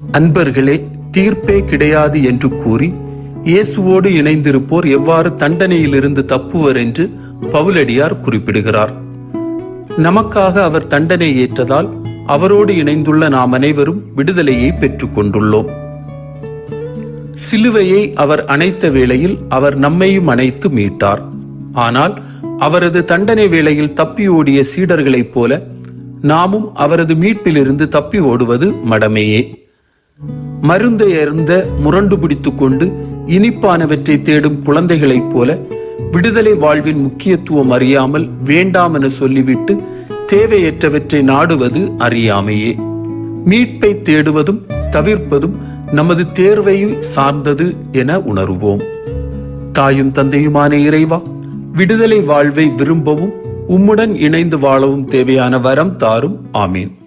அன்பர்களே தீர்ப்பே கிடையாது என்று கூறி இயேசுவோடு இணைந்திருப்போர் எவ்வாறு தண்டனையிலிருந்து தப்புவர் என்று பவுலடியார் குறிப்பிடுகிறார். நமக்காக அவர் தண்டனை ஏற்றதால் அவரோடு இணைந்துள்ள நாம் அனைவரும் விடுதலையை பெற்றுக் கொண்டுள்ளோம். சிலுவையை அவர் அணைத்த வேளையில் அவர் நம்மையும் அணைத்து மீட்டார். ஆனால் அவரது தண்டனை வேளையில் தப்பி ஓடிய சீடர்களைப் போல நாமும் அவரது மீட்பிலிருந்து தப்பி ஓடுவது மடமையே. மருந்தை அருந்த முரண்டு பிடித்து கொண்டு இனிப்பானவற்றை தேடும் குழந்தைகளைப் போல விடுதலை வாழ்வின் முக்கியத்துவம் அறியாமல் வேண்டாம் என சொல்லிவிட்டு தேவையற்றவற்றை நாடுவது அறியாமையே. மீட்பை தேடுவதும் தவிர்ப்பதும் நமது தேர்வையும் சார்ந்தது என உணர்வோம். தாயும் தந்தையுமான இறைவா விடுதலை வாழ்வை விரும்பவும் உம்முடன் இணைந்து வாழவும் தேவையான வரம் தாரும். ஆமீன்.